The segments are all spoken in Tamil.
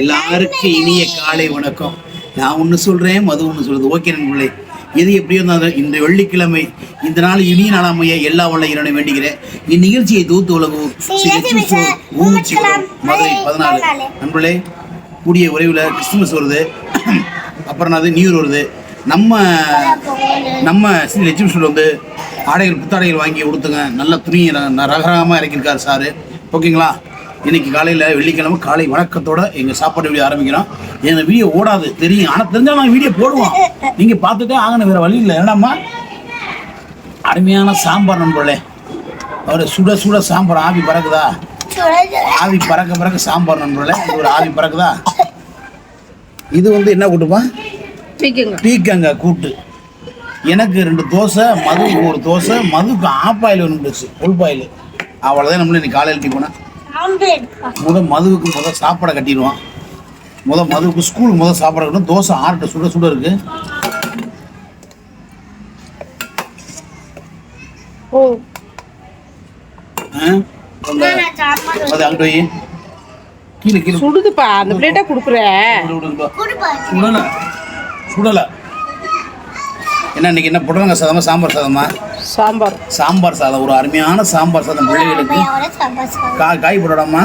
எல்லாருக்கும் இனிய காலை வணக்கம். நான் ஒன்று சொல்றேன் மது ஒன்று சொல்றது. ஓகே நண்பர்களே எது எப்படியோ இருந்தாலும் இந்த வெள்ளிக்கிழமை இந்த நாள் இனிய நாளாமைய எல்லா வல்ல இறைவனை வேண்டுகிறேன். இந்நிகழ்ச்சியை தூத்து உலகம் மதுரை பதினாலு. நண்பர்களே கூடிய விரைவில் கிறிஸ்துமஸ் வருது. அப்புறம் அது நியூ இயர் வருது. நம்ம நம்ம ஸ்ரீ லட்சுமி ஸ்டோர் வந்து ஆடைகள் புத்தாடைகள் வாங்கி கொடுத்துங்க நல்ல துணி ரகரகமாக இறக்கியிருக்காரு சாரு. ஓகேங்களா? இன்னைக்கு காலையில் வெள்ளிக்கிழமை காலை வணக்கத்தோட எங்கள் சாப்பாடு வீடியோ ஆரம்பிக்கிறோம். எங்கள் வீடியோ ஓடாது தெரியும். ஆனால் தெரிஞ்சால் நான் வீடியோ போடுவோம். நீங்கள் பார்த்துட்டே ஆகணும் வேறு வழி இல்லை. என்னடாம்மா அருமையான சாம்பார் நண்பர்களே அவர் சுட சுட சாம்பார் ஆவி பறக்குதா? ஆவி பறக்க பறக்க சாம்பார் நண்பர்களே இது ஒரு ஆவி பறக்குதா? இது வந்து என்ன கூட்டுப்பா? பீக்குங்க கூட்டு. எனக்கு ரெண்டு தோசை மதுவுக்கு ஒரு தோசை மதுவுக்கு ஆப்பாயில் ஒன்று உள்பாயில். அவ்வளோதான் நம்மள இன்னைக்கு காலையில் டீ போனேன் முத மதுவுக்கு முத சாப்பாடை கட்டிடுவான். முத மதுவுக்கு ஸ்கூலுக்கு முத சாப்பாடு கட்டணும். தோசை ஆறுட்ட சுட சுட இருக்கு. அது அங்கிட்டு வை. கீழே கீழே. சுடுதுப்பா அந்த பிளேட்டா குடுக்குற. சுடல. சுடல. என்ன இன்னைக்கு என்ன புடலங்க சாதமா சாம்பார் சாதமா? சாம்பார். சாம்பார் சாதம் ஒரு அருமையான சாம்பார் சாதம் பிள்ளைகளுக்கு. கா காய் போடலாமா?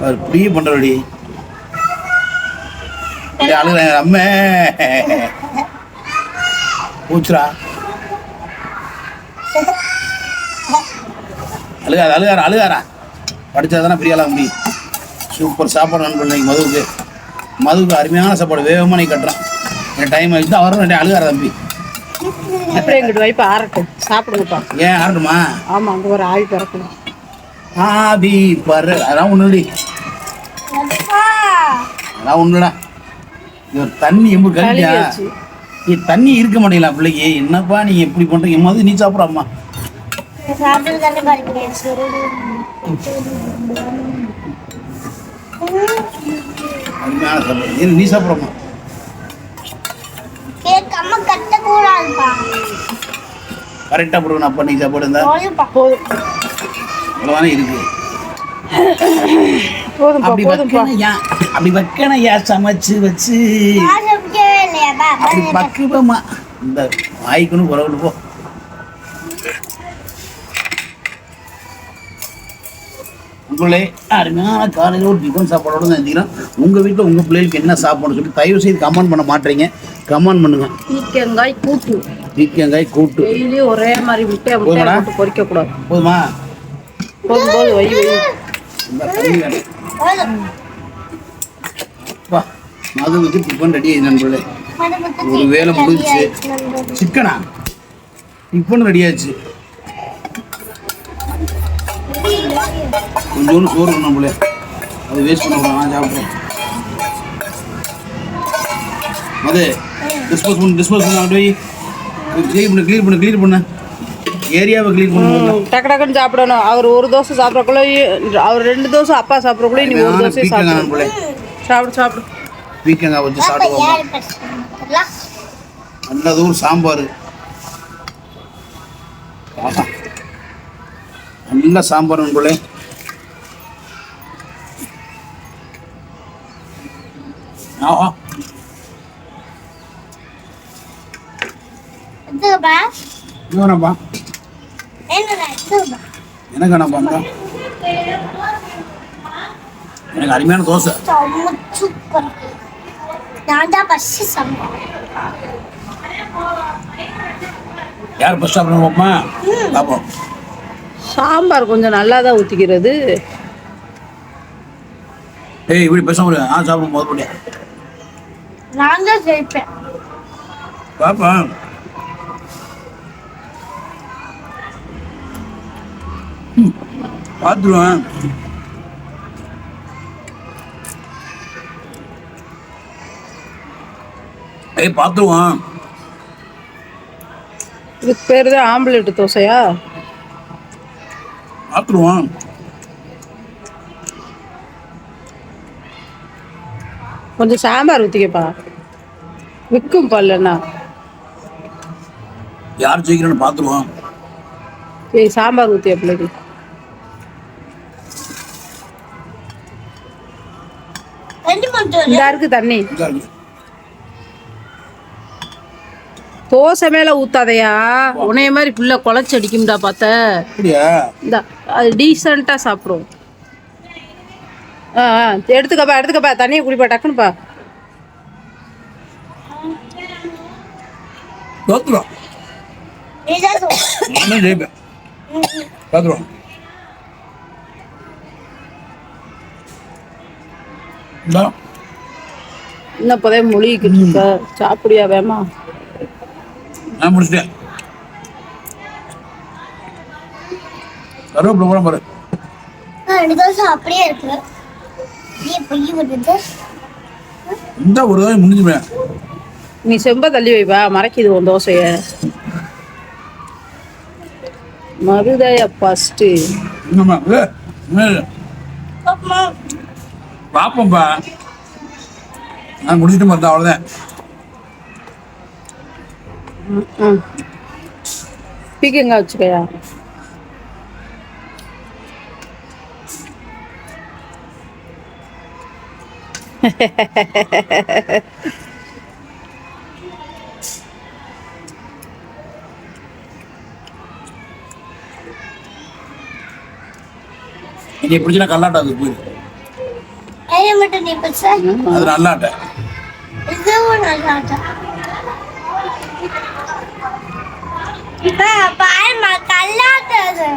அவர் இப்படியே பண்றடி அழுகிறேன் அம்மே. பூச்சுரா அழுகாத அழுகாரா அழுகாரா படித்தா தானே பிரியாலாம் முடியும். சூப்பர் சாப்பாடு நண்பன் இன்னைக்கு மதுவுக்கு. மதுவுக்கு அருமையான சாப்பாடு. வேகமாக நீ கட்டுறான். என் டைம் ஆகிட்டு தான் வரணும் ரெண்டு அழுகார தம்பி. அப்படியே எங்கிட்ட வைப்பா ஆறட்டும். சாப்பிடுங்கப்பா. ஏன் ஆரட்டுமா ஆமா அங்க ஒரு ஆவி பிறக்கணும் ஆபி பரு அதான் ஒன்றுடி அதான் ஒன்றுடா இது தண்ணி எம்பு கழியா. நீ தண்ணி இருக்க மாட்டேங்களா பிள்ளைக்கு. என்னப்பா நீ எப்படி பண்றீங்க மது நீ சாப்பிட்றாம்மா நீ சாப்பிட்றம்மா கரெக்டாக போடுவேன் அப்பா நீ சாப்பாடு இருந்தா போதும் அவ்வளோதானே இருக்கு. போதும்ப்பா அப்படி வைக்கணையா? அப்படி வைக்கணையா? சமைச்சு வச்சு. அப்படி பக்குவமா. இந்த வாய்க்குன்னு குறவுட்டு போ. உங்களே அருமையான காலையில் ஒரு டிஃபன் சாப்பாடோட தான் இருந்தீங்கன்னா உங்கள் வீட்டில் உங்கள் பிள்ளைகளுக்கு என்ன சாப்பாடுன்னு சொல்லி தயவு செய்து கமெண்ட் பண்ண மாட்டீங்க. கமெண்ட் பண்ணுங்க. பீக்கங்காய் கூட்டு. பீக்கங்காய் கூட்டு. டெய்லி ஒரே மாதிரி முட்டையை போதுமாடா? போட்டு பொரிக்க கூடாது போதுமா போதும் போதும் வை வை. வா மது வச்சு டிஃபன் ரெடி ஆயிடுச்சு நண்பர்களே. ஒரு வேலை முடிஞ்சுச்சு. சிக்கனா? டிஃபன் ரெடி ஆச்சு கொஞ்சோண்டு சோறு போல அது வேஸ்ட் பண்ண சாப்பிட்றேன் அது டிஸ்போஸ் பண்ணு டிஸ்போஸ் பண்ணு அப்படி க்ளீன் பண்ணு க்ளீன் பண்ணு க்ளீன் பண்ணு. ஏரியாவை க்ளீன் பண்ணு. டக்கு டக்குன்னு சாப்பிடணும். அவர் ஒரு தோசை சாப்பிட்றக்குள்ள அவர் ரெண்டு தோசை அப்பா சாப்பிட்றக்குள்ள நீ ஒரு தோசை பீக்கங்காய் சாப்பிடு சாப்பிடு. பீக்கங்காய் வச்சு சாப்பிடுவோம் நல்லது ஒரு சாம்பார். நல்ல சாம்பார் நண்பர்களே ஆஹா. வேணாம்ப்பா எனக்கு இந்தா. எனக்கு அருமையான தோசை. சூப்பர் நான் தான் ஃபஸ்ட்டு சம்பளம் யார் ஃபஸ்ட் சாப்பிடணும் பார்ப்போமா. பார்ப்போம் சாம்பார் கொஞ்சம் நல்லா தான் ஊற்றிக்கிறது ஏய் இப்படி பேச முடியாது ஆ சாப்பிடும் போது முடியாது நான் தான் ஜெயிப்பேன். பாப்பா பார்த்துருவேன். ஏய் பார்த்துருவான் இதுக்கு பேர் தான் ஆம்லேட் தோசையா? பார்த்துருவான் கொஞ்சம் சாம்பார் ஊற்றிக்கப்பா விற்கும் பல்லண்ணா யார் ஜெயிக்கிறேன்னு பார்த்துருவான் ஏய் சாம்பார் ஊற்றிய பிள்ளைக்கு? இந்த இருக்கு தண்ணி. தோசை மேல ஊத்தாதையா? உன்னைய மாதிரி புள்ள குழச்சி அடிக்கும்டா பார்த்த இந்த அது டீசெண்டா சாப்பிடும். ஆ எடுத்துக்கப்பா எடுத்துக்கப்பா தண்ணியை குடிப்பா டக்குனுப்பா பார்த்துருவோம் இன்னும் இப்போதே மொழிக்கிட்டு இருக்க சாப்பிடியா வேமா? நான் முடிச்சிட்டேன். கருவேப்பிலை கூட பாரு ஆ, ரெண்டு தோசை அப்படியே இருக்கு நீ இந்த ஒரு செம்ப தள்ளி வைப்பா மறைக்குது உன் தோசைய. மருதய ஃபஸ்ட்டு? பார்ப்போம்ப்பா நான் முடிச்சுட்டு பார்த்தா அவ்வளோதான் ம் பீக்கங்க வச்சுக்கயா நீ பிடிச்சினா கல்லாட்டம் அது பெருசா அது நல்லாட்ட. கல்லாட்டது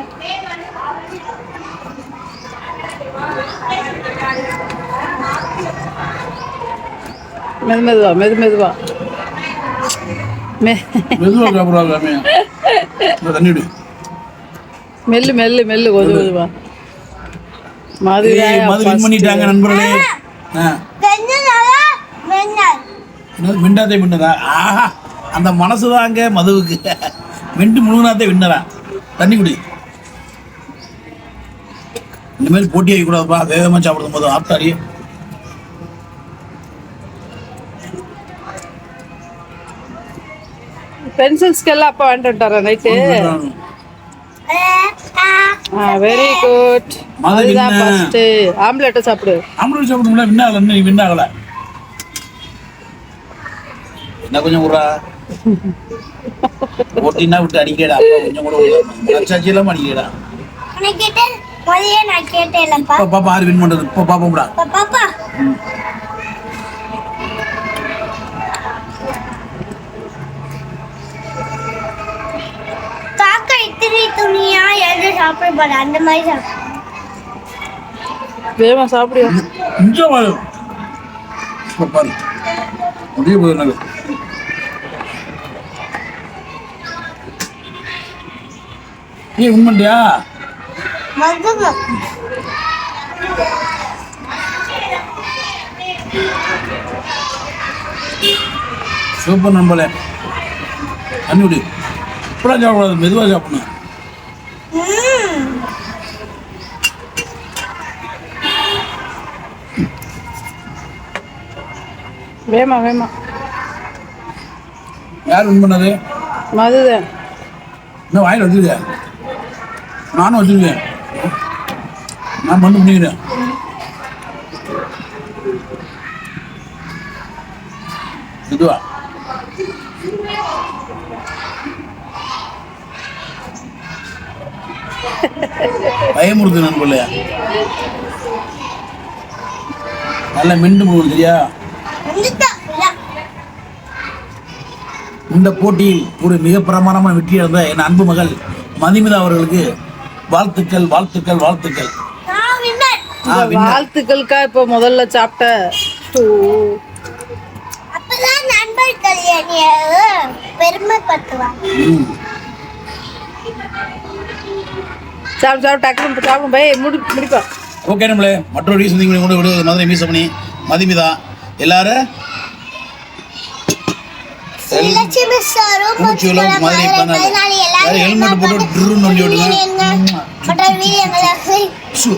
மெது மெதுவா மெது மெதுவா மெல்லு மெல்லு மெல்லு கொஞ்சம் மெதுவா மதுரை பண்ணிட்டாங்க நண்பர்களே என்னது மிண்டாதே மின்னதா ஆஹா அந்த மனசு தாங்க மதுவுக்கு. மிண்டு முழுகினாத்தே வின்னரா தண்ணி குடி. இனிமேல் போட்டி வைக்கக்கூடாதுப்பா வேகமாக சாப்பிடும் போது ஆத்தாடி பென்சில் ஸ்கெல்லாம் அப்பா வந்துட்டாரா நைட்டு வெரி குட் அதுதான். ஃபர்ஸ்ட் ஆம்லெட்டை சாப்பிடு. ஆம்பளை சாப்பிடும்ல வின்னாகல இன்னும் வின்னாகல என்ன கொஞ்சம் விட்றா போட்டின்னா விட்டு அடிக்கடா அப்பா கொஞ்சம் கூட லட்சாட்சி இல்லாம அடிக்கடா உன்னை கேட்டேன் முதல்ல நான் கேட்டேன்லப்பா இப்போ பாப்பா ஆறு வின் பண்ணுறது இப்போ பாப்போம்டா அப்பா, பாப்பா காக்கா இத்திரி துணியா எது சாப்பிட போற அந்த மாதிரி சாப்பிடு வேகமா சாப்பிடியா கொஞ்சம் வரும் இப்போ பாரு முடிய போகுது நீ உண்மைண்டியா சூப்பர் நம்பளே தண்ணி விடு இப்படிலாம் சாப்பிடாது மெதுவாக சாப்பிடணும் வேமா வேமா. யார் வின் பண்ணது மதுதான் இன்னும் வாயில் வச்சிருக்கேன் நானும் வச்சிருக்கேன் நான் பண்ணு பண்ணிக்கிறேன் இதுவா? பயமுறுத்து நண்பர்களே. நல்ல மிண்டு முழுவது சரியா? இந்த போட்டியில் ஒரு மிக பிரமாணமான வெற்றி அடைந்த என் அன்பு மகள் மதிமிதா அவர்களுக்கு வாழ்த்துக்கள் வாழ்த்துக்கள் வாழ்த்துக்கள். வாழ்த்துக்களுக்கா இப்போ முதல்ல சாப்பிட்ட அப்பதான் நண்பர்கள் பெருமைப்படுத்துவாங்க. டக்குனு சாப்பிடும். முடி முடிப்பா. ஓகே நம்மளே. மற்றொரு ரீசன் கொண்டு விடுவது மதுரை மீசமணி. மதிமிதா. எல்லாரும் ஸ்ரீலட்சுமி சாரும் மூச்சுல மதுரை பண்ணாது. helmet போட்டு ட்ருன்னு வீடியோங்களை? சு.